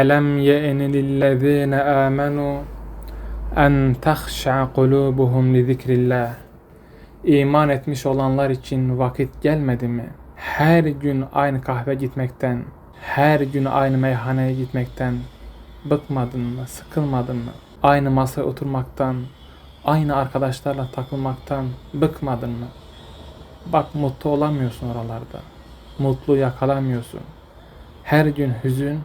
ألم يئن للذين آمنوا أن تخشع قلوبهم لذكر الله İman etmiş olanlar için vakit gelmedi mi? Her gün aynı kahve gitmekten, her gün aynı meyhaneye gitmekten bıkmadın mı, sıkılmadın mı? Aynı masaya oturmaktan, aynı arkadaşlarla takılmaktan bıkmadın mı? Bak mutlu olamıyorsun oralarda. Mutlu yakalamıyorsun. Her gün hüzün,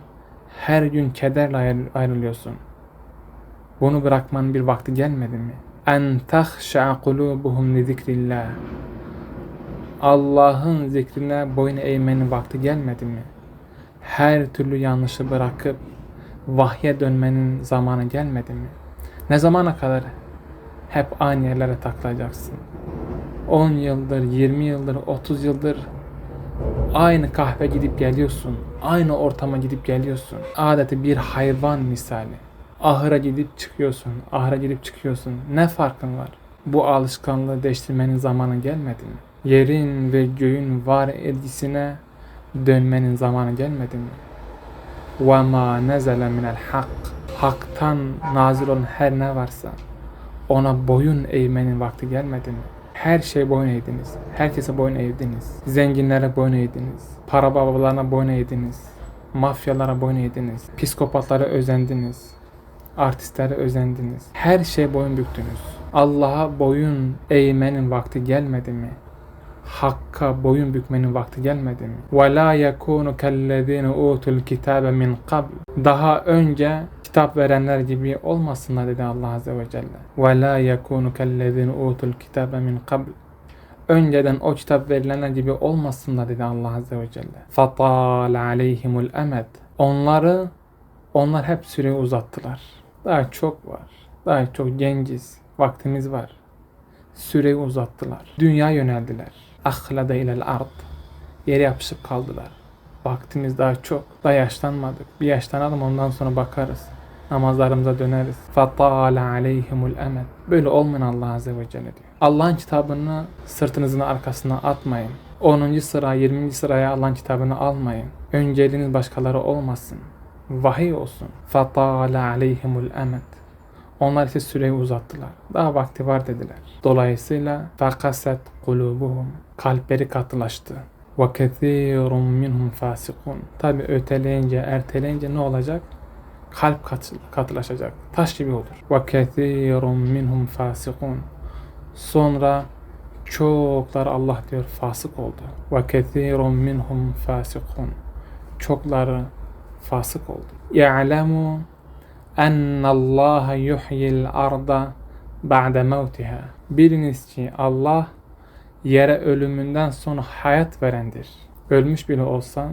her gün kederle ayrı- ayrılıyorsun. Bunu bırakmanın bir vakti gelmedi mi? En tahşa kulubuhum li zikrillah. Allah'ın zikrine boyun eğmenin vakti gelmedi mi? Her türlü yanlışı bırakıp vahye dönmenin zamanı gelmedi mi? Ne zamana kadar hep aynı yerlere takılacaksın? 10 yıldır, 20 yıldır, 30 yıldır aynı kahve gidip geliyorsun. Aynı ortama gidip geliyorsun. Adeta bir hayvan misali. Ahıra gidip çıkıyorsun. Ahıra gidip çıkıyorsun. Ne farkın var? Bu alışkanlığı değiştirmenin zamanı gelmedi mi? Yerin ve göğün var edisine dönmenin zamanı gelmedi mi? وَمَا نَزَلَ مِنَ الْحَقِّ Hak'tan nazil olan her ne varsa ona boyun eğmenin vakti gelmedi mi? Her şey boyun eğdiniz. Herkese boyun eğdiniz. Zenginlere boyun eğdiniz. Para babalarına boyun eğdiniz. Mafyalara boyun eğdiniz. Psikopatlara özendiniz. Artistlere özendiniz. Her şeye boyun büktünüz. Allah'a boyun eğmenin vakti gelmedi mi? Hakka boyun bükmenin vakti gelmedi mi? وَلَا يَكُونُ كَالَّذ۪ينَ اُوتُوا الْكِتَابَ مِنْ قَبْلِ Daha önce kitap verenler gibi olmasınlar dedi Allah Azze ve Celle. وَلَا يَكُونُ كَالَّذ۪ينَ اُوتُوا الْكِتَابَ مِنْ قَبْلِ Önceden o kitap verilenler gibi olmasınlar dedi Allah Azze ve Celle. فَطَالَ عَلَيْهِمُ الْأَمَدِ Onları, onlar hep süreyi uzattılar. Daha çok var. Daha çok genciz. Vaktimiz var. Süreyi uzattılar. Dünya yöneldiler. Ahlada ilel ard. Yere yapışıp kaldılar. Vaktimiz daha çok. Daha yaşlanmadık. Bir yaşlanalım ondan sonra bakarız. Namazlarımıza döneriz. فَطَالَ عَلَيْهِمُ الْأَمَدِ Böyle olmayın Allah Azze ve Celle diyor. Allah'ın kitabını sırtınızın arkasına atmayın. 10. sıra, 20. sıraya Allah'ın kitabını almayın. Önceliğiniz başkaları olmasın. Vahiy olsun. فَطَالَ عَلَيْهِمُ الْأَمَدِ onlar ise süreyi uzattılar. Daha vakti var dediler. Dolayısıyla fakaset kulubuhum kalpleri katılaştı. Ve kethirun minhum fasikun. Tabi öteleyince, erteleyince ne olacak? kalp katı, katılaşacak. Taş gibi olur. Ve kethirun minhum fasikun. Sonra çoklar Allah diyor fasık oldu. Ve kethirun minhum fasikun. Çokları fasık oldu. Ya'lemu ennallaha yuhyil arda ba'de mevtiha. Biliniz ki Allah yere ölümünden sonra hayat verendir. Ölmüş bile olsan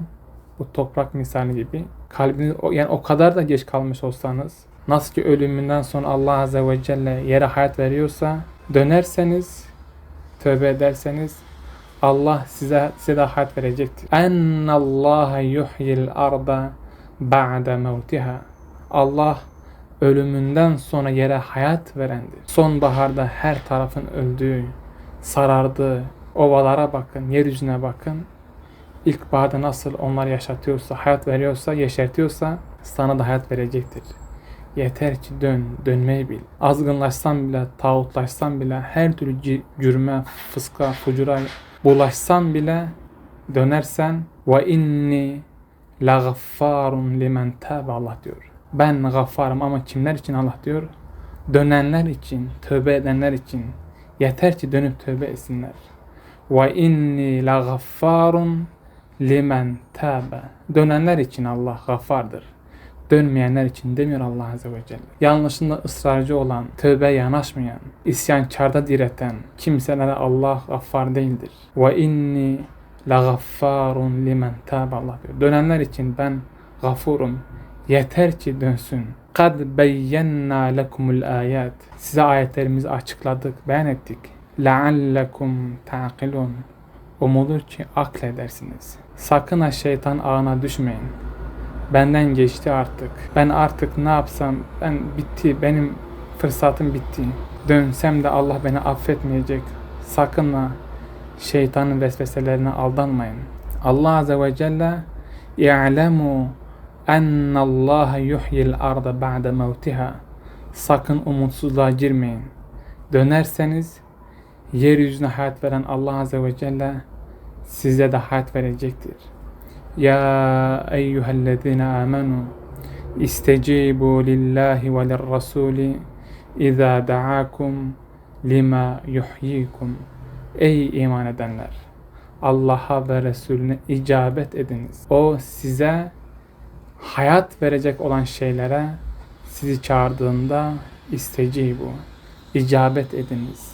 bu toprak misali gibi kalbiniz yani o kadar da geç kalmış olsanız nasıl ki ölümünden sonra Allah Azze ve Celle yere hayat veriyorsa dönerseniz tövbe ederseniz Allah size size de hayat verecektir. Enne Allah yuhyil arda ba'de mevtiha. Allah ölümünden sonra yere hayat verendir. Sonbaharda her tarafın öldüğü, sarardığı, ovalara bakın, yeryüzüne bakın. İlkbaharda nasıl onlar yaşatıyorsa, hayat veriyorsa, yeşertiyorsa sana da hayat verecektir. Yeter ki dön, dönmeyi bil. Azgınlaşsan bile, tağutlaşsan bile, her türlü cürme, fıska, fucura bulaşsan bile dönersen ve inni la gaffarun limen tabe Allah diyor. Ben gaffarım ama kimler için Allah diyor? Dönenler için, tövbe edenler için. Yeter ki dönüp tövbe etsinler. Ve inni la gaffarun limen tabe. Dönenler için Allah gaffardır. Dönmeyenler için demiyor Allah Azze ve Celle. Yanlışında ısrarcı olan, tövbe yanaşmayan, isyankarda direten kimselere Allah gaffar değildir. Ve inni la gaffarun limen tabe Allah diyor. Dönenler için ben gafurum. Yeter ki dönsün. Kad beyyenna lekumul ayat. Size ayetlerimizi açıkladık, beyan ettik. Leallekum ta'kilun. Umulur ki akledersiniz. Sakın ha şeytan ağına düşmeyin. Benden geçti artık. Ben artık ne yapsam ben bitti. Benim fırsatım bitti. Dönsem de Allah beni affetmeyecek. Sakın ha şeytanın vesveselerine aldanmayın. Allah Azze ve Celle İ'lemû ennallâhe yuhyil arda ba'de mevtiha. Sakın umutsuzluğa girmeyin. Dönerseniz yeryüzüne hayat veren Allah Azze ve Celle size de hayat verecektir. Ya eyyühellezine amenu istecibu lillahi ve lirrasuli izâ da'akum lima yuhyikum. Ey iman edenler! Allah'a ve Resulüne icabet ediniz. O size hayat verecek olan şeylere sizi çağırdığında istecibu. icabet ediniz.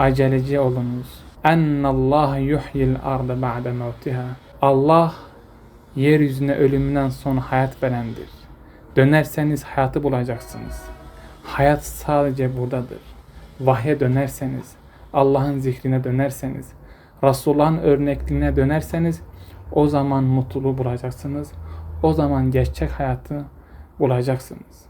Aceleci olunuz. Ennallaha yuhyil arda ba'de mevtiha. Allah yeryüzüne ölümünden sonra hayat verendir. Dönerseniz hayatı bulacaksınız. Hayat sadece buradadır. Vahye dönerseniz, Allah'ın zikrine dönerseniz, Resulullah'ın örnekliğine dönerseniz o zaman mutluluğu bulacaksınız. O zaman gerçek hayatı bulacaksınız.